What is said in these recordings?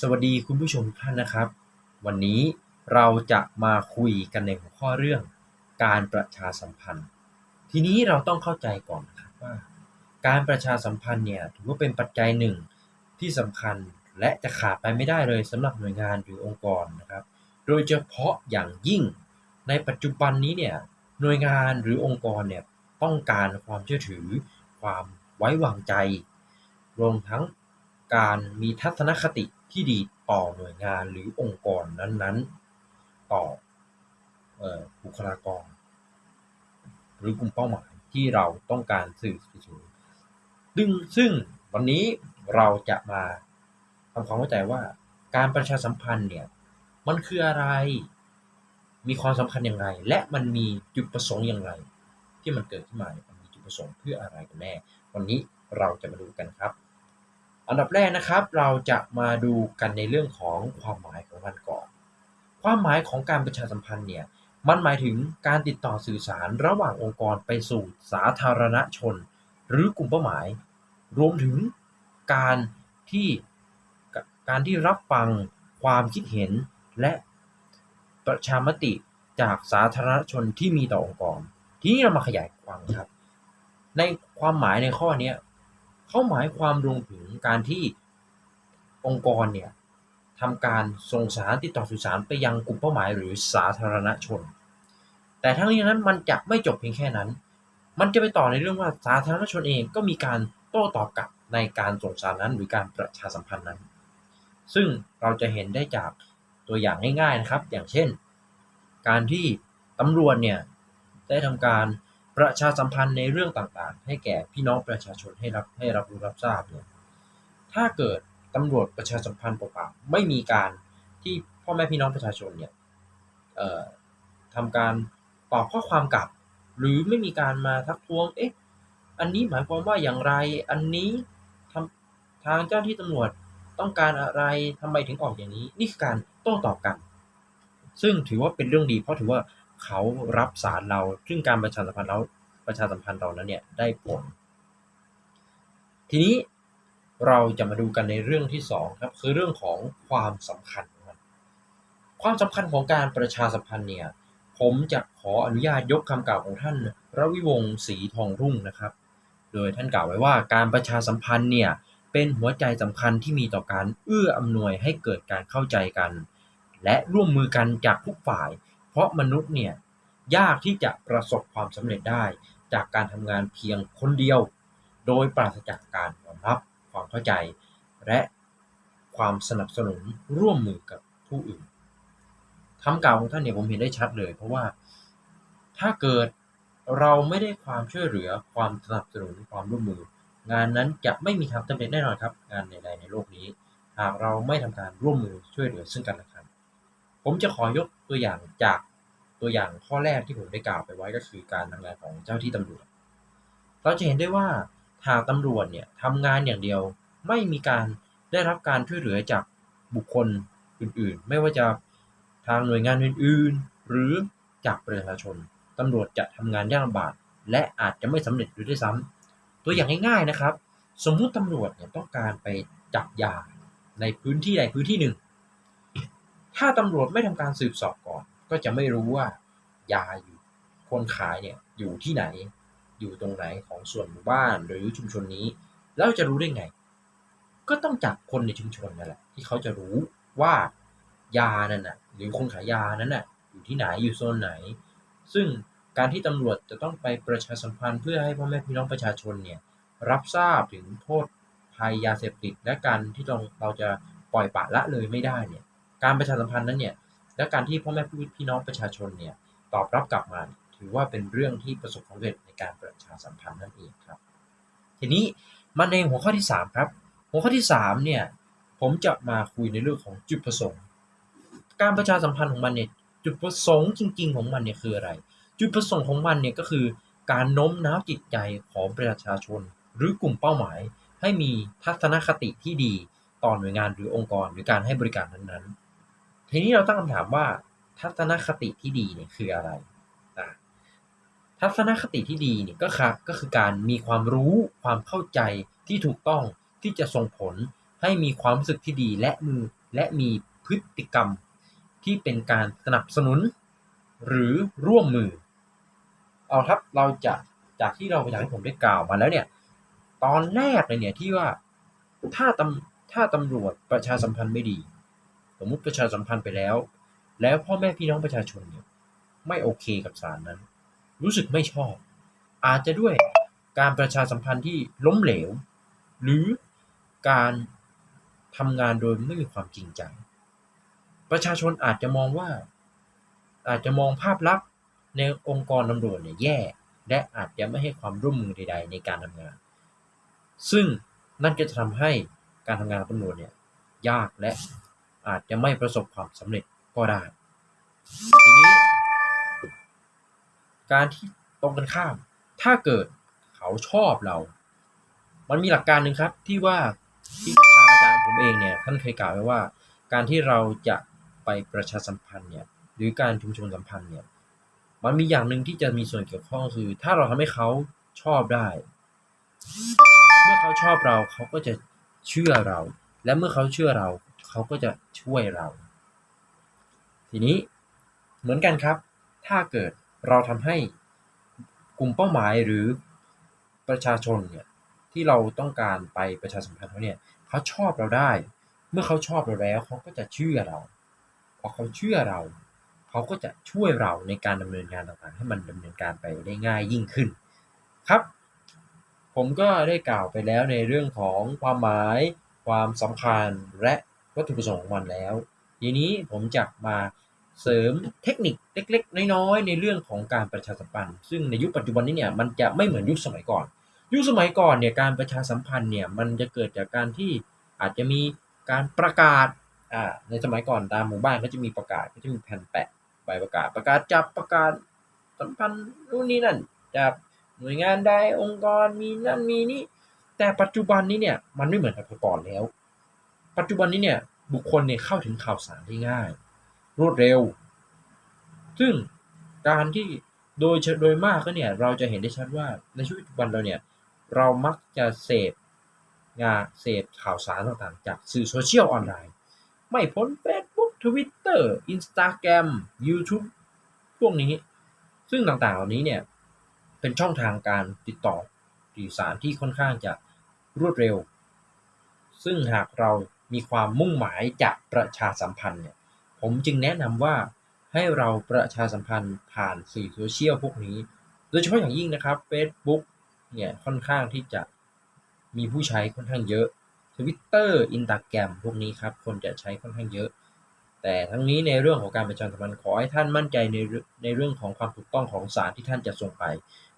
สวัสดีคุณผู้ชมทุกท่านนะครับ วันนี้เราจะมาคุยกันในหัวข้อเรื่องการประชาสัมพันธ์ ทีนี้เราต้องเข้าใจก่อนนะครับว่า การประชาสัมพันธ์เนี่ยถือว่าเป็นปัจจัยหนึ่งที่สำคัญและจะขาดไปไม่ได้เลยสำหรับหน่วยงานหรือองค์กรนะครับ โดยเฉพาะอย่างยิ่งในปัจจุบันนี้เนี่ยหน่วยงานหรือองค์กรเนี่ยต้องการความเชื่อถือ ความไว้วางใจ รวมทั้ง การมีทัศนคติที่ดีต่อหน่วยงานหรือองค์กรนั้น ๆ ต่ออบุคลากร หรือกลุ่มเป้าหมายที่เราต้องการสื่อไปถึงดึงซึ่งวันนี้เราจะมาทำความเข้าใจว่าการประชาสัมพันธ์เนี่ยมันคืออะไร มีความสำคัญอย่างไร และมันมีจุดประสงค์อย่างไร ที่มันเกิดขึ้นมาเนี่ยมันมีจุดประสงค์เพื่ออะไรกันแน่ วันนี้เราจะมาดูกันครับ อันดับแรกนะครับ เราจะมาดูกันในเรื่องของความหมายของมันก่อน ความหมายของการประชาสัมพันธ์เนี่ยมันหมายถึงการติดต่อสื่อสารระหว่างองค์กรไปสู่สาธารณชน หรือกลุ่มเป้าหมาย รวมถึงการที่การที่รับฟังความคิดเห็นและประชามติจากสาธารณชนที่มีต่อองค์กร ทีนี้เรามาขยายความครับ ในความหมายในข้อนี้ เขาหมายความรวมถึงการที่องค์กรเนี่ยทำการส่งสารติดต่อสื่อสารไปยังกลุ่มเป้าหมายหรือสาธารณชน แต่ทั้งนี้นั้นมันจะไม่จบเพียงแค่นั้น มันจะไปต่อในเรื่องว่าสาธารณชนเองก็มีการโต้ตอบกลับในการส่งสารนั้นหรือการประชาสัมพันธ์นั้น ซึ่งเราจะเห็นได้จากตัวอย่างง่ายๆนะครับ อย่างเช่น การที่ตำรวจเนี่ยได้ทำการ ประชาสัมพันธ์ในเรื่องต่างๆ ให้แก่พี่น้องประชาชนให้รับให้รับรู้รับทราบเนี่ยถ้าเกิดตำรวจประชาสัมพันธ์เปล่าๆไม่มีการที่พ่อแม่พี่น้องประชาชนเนี่ยทำการตอบข้อความกลับ หรือไม่มีการมาทักท้วงเอ๊ะอันนี้หมายความว่าอย่างไรอันนี้ทำทางเจ้าที่ตำรวจต้องการอะไรทำไมถึงออกอย่างนี้ นี่คือการโต้ตอบกัน ซึ่งถือว่าเป็นเรื่องดีเพราะถือว่า เขารับสารเรา ซึ่งการประชาสัมพันธ์เราประชาสัมพันธ์เรานั้นเนี่ยได้ผล ทีนี้เราจะมาดูกันในเรื่องที่สองครับคือเรื่องของความสำคัญความสำคัญของการประชาสัมพันธ์เนี่ยผมจะขออนุญาตยกคำกล่าวของท่านระวิวงศ์ศรีทองรุ่งนะครับ โดยท่านกล่าวไว้ว่าการประชาสัมพันธ์เนี่ยเป็นหัวใจสำคัญที่มีต่อการเอื้ออำนวยให้เกิดการเข้าใจกัน และร่วมมือกันจากทุกฝ่าย ราะมนุษย์เนี่ยยากที่จะประสบความสำเร็จได้จากการทำงานเพียงคนเดียว โดยปราศจากการยอมรับความเข้าใจ และความสนับสนุนร่วมมือกับผู้อื่นคำกล่าวของท่านเนี่ยผมเห็นได้ชัดเลย เพราะว่าถ้าเกิดเราไม่ได้ความช่วยเหลือความสนับสนุนความร่วมมือ งานนั้นจะไม่มีทางสำเร็จแน่นอนครับ งานใดๆในโลกนี้ หากเราไม่ทำการร่วมมือช่วยเหลือซึ่งกันและกัน ผมจะขอยกตัวอย่างจากตัวอย่างข้อแรกที่ผมได้กล่าวไปไว้ก็คือการทำงานของเจ้าที่ตำรวจ เราจะเห็นได้ว่าหากตำรวจเนี่ยทำงานอย่างเดียวไม่มีการได้รับการช่วยเหลือจากบุคคลอื่นๆ ไม่ว่าจะทางหน่วยงานอื่นๆ หรือจากประชาชนตำรวจจะทำงานยากลำบากและอาจจะไม่สำเร็จด้วยซ้ำตัวอย่างง่ายๆนะครับ สมมุติตำรวจเนี่ยต้องการไปจับยาในพื้นที่ใดพื้นที่หนึ่ง ถ้าตำรวจไม่ทำการสืบสอบก่อน ก็จะไม่รู้ว่ายาอยู่คนขายเนี่ยอยู่ที่ไหน อยู่ตรงไหนของส่วนหมู่บ้านหรือชุมชนนี้ แล้วจะรู้ได้ไง ก็ต้องจับคนในชุมชนนั่นแหละที่เขาจะรู้ว่ายานั่นน่ะหรือคนขายยานั้นน่ะอยู่ที่ไหนอยู่โซนไหน ซึ่งการที่ตำรวจจะต้องไปประชาสัมพันธ์เพื่อให้พ่อแม่พี่น้องประชาชนเนี่ยรับทราบถึงโทษภัยยาเสพติดและการที่เราเราจะปล่อยปละละเลยไม่ได้เนี่ย การประชาสัมพันธ์นั้นเนี่ยและการที่พ่อแม่พี่น้องประชาชนเนี่ยตอบรับกลับมาถือว่าเป็นเรื่องที่ประสบความสำเร็จในการประชาสัมพันธ์นั่นเองครับ ทีนี้มาในหัวข้อที่ 3 ครับ หัวข้อที่3เนี่ยผมจะมาคุยในเรื่องของจุดประสงค์ การประชาสัมพันธ์ของมันเนี่ยจุดประสงค์จริง ๆ ของมันเนี่ยคืออะไร จุดประสงค์ของมันเนี่ยก็คือการโน้มน้าวจิตใจของประชาชน หรือกลุ่มเป้าหมาย ให้มีทัศนคติที่ดีต่อหน่วยงานหรือองค์กร หรือการให้บริการนั้นๆ ทีนี้เราตั้งคำถามว่า ทัศนคติที่ดีเนี่ยคืออะไรทัศนคติที่ดีเนี่ยก็คือก็คือการมีความรู้ความเข้าใจที่ถูกต้องที่จะส่งผลให้มีความรู้สึกที่ดีและมือและมีพฤติกรรมที่เป็นการสนับสนุน หรือร่วมมือ เอาครับเราจะจากที่เราอยากให้ผมได้กล่าวมาแล้วเนี่ยตอนแรกเลยเนี่ยที่ว่าถ้าตำถ้าตำรวจประชาสัมพันธ์ไม่ดี สมมติประชาสัมพันธ์ไปแล้ว แล้วพ่อแม่พี่น้องประชาชนเนี่ยไม่โอเคกับสารนั้น รู้สึกไม่ชอบ อาจจะด้วยการประชาสัมพันธ์ที่ล้มเหลว หรือการทำงานโดยไม่มีความจริงใจ ประชาชนอาจจะมองว่า อาจจะมองภาพลักษณ์ในองค์กรตำรวจเนี่ยแย่ และอาจจะไม่ให้ความร่วมมือใด ๆ ในการทำงาน ซึ่งนั่นก็จะทำให้การทำงานตำรวจเนี่ยยากและ อาจจะไม่ประสบความสำเร็จก็ได้ ทีนี้ การที่ตรงกันข้าม ถ้าเกิดเขาชอบเรา มันมีหลักการหนึ่งครับที่ว่าที่อาจารย์ผมเองเนี่ยท่านเคยกล่าวไว้ว่า การที่เราจะไปประชาสัมพันธ์เนี่ยหรือการชุมชนสัมพันธ์เนี่ยมันมีอย่างหนึ่งที่จะมีส่วนเกี่ยวข้องคือ ถ้าเราทำให้เขาชอบได้ เมื่อเขาชอบเราเขาก็จะเชื่อเรา และเมื่อเขาเชื่อเรา เขาก็จะช่วยเรา ทีนี้เหมือนกันครับ ถ้าเกิดเราทำให้กลุ่มเป้าหมายหรือประชาชนเนี่ยที่เราต้องการไปประชาสัมพันธ์เขาเนี่ยเขาชอบเราได้ เมื่อเขาชอบเราแล้วเขาก็จะเชื่อเราพอเขาเชื่อเรา เขาก็จะช่วยเราในการดำเนินงานต่างๆ ให้มันดำเนินการไปได้ง่ายยิ่งขึ้นครับ ผมก็ได้กล่าวไปแล้วในเรื่องของความหมาย ความสำคัญและ วัตถุประสงค์ของมันแล้ว ทีนี้ผมจะมาเสริมเทคนิคเล็ก ๆ น้อยๆในเรื่องของการประชาสัมพันธ์ ซึ่งในยุคปัจจุบันนี้เนี่ยมันจะไม่เหมือนยุคสมัยก่อน ยุคสมัยก่อนเนี่ยการประชาสัมพันธ์เนี่ยมันจะเกิดจากการที่อาจจะมีการประกาศอ่าในสมัยก่อนตามหมู่บ้านก็จะมีประกาศก็จะมีแผ่นแปะใบประกาศ ประกาศจับประกาศสัมพันธ์นู่นนี่นั่นจับหน่วยงานใดองค์กรมีนั่นมีนี่แต่ปัจจุบันนี้เนี่ยมันไม่เหมือนกับก่อนแล้ว ปัจจุบันนี้เนี่ยบุคคลเนี่ยเข้าถึงข่าวสารได้ง่าย รวดเร็ว ซึ่งการที่โดยโดยมากก็เนี่ยเราจะเห็นได้ชัดว่าในชีวิตปัจจุบันเราเนี่ยเรามักจะเสพงานเสพข่าวสารต่างๆ จากสื่อโซเชียลออนไลน์ ไม่พ้น Facebook Twitter Instagram YouTube พวกนี้ ซึ่งต่างๆเหล่านี้เนี่ยเป็นช่องทางการติดต่อสื่อสารที่ค่อนข้างจะรวดเร็ว ซึ่งหากเรา มีความมุ่งหมายจะประชาสัมพันธ์เนี่ยผมจึงแนะนำว่าให้เราประชาสัมพันธ์ผ่านสื่อโซเชียลพวกนี้ โดยเฉพาะอย่างยิ่งนะครับ Facebook เนี่ยค่อนข้างที่จะมีผู้ใช้ค่อนข้างเยอะ Twitter Instagram พวกนี้ครับคนจะใช้ค่อนข้างเยอะ แต่ทั้งนี้ในเรื่องของการประชาสัมพันธ์ขอให้ท่านมั่นใจในในเรื่องของความถูกต้องของสารที่ท่านจะส่งไป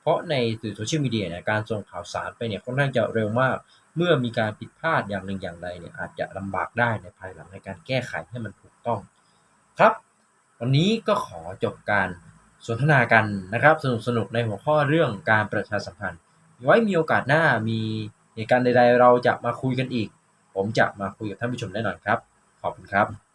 เพราะในสื่อโซเชียลมีเดียเนี่ยการส่งข่าวสารไปเนี่ยค่อนข้างจะเร็วมาก เมื่อมีการผิดพลาดอย่างหนึ่งอย่างใดเนี่ยอาจจะลำบากได้ในภายหลังในการแก้ไขให้มันถูกต้อง ครับ วันนี้ก็ขอจบการสนทนากันนะครับ สนุกสนุกในหัวข้อเรื่องการประชาสัมพันธ์ ไว้มีโอกาสหน้ามีเหตุการณ์ใดๆ เราจะมาคุยกันอีก ผมจะมาคุยกับท่านผู้ชมแน่นอนครับ ขอบคุณครับ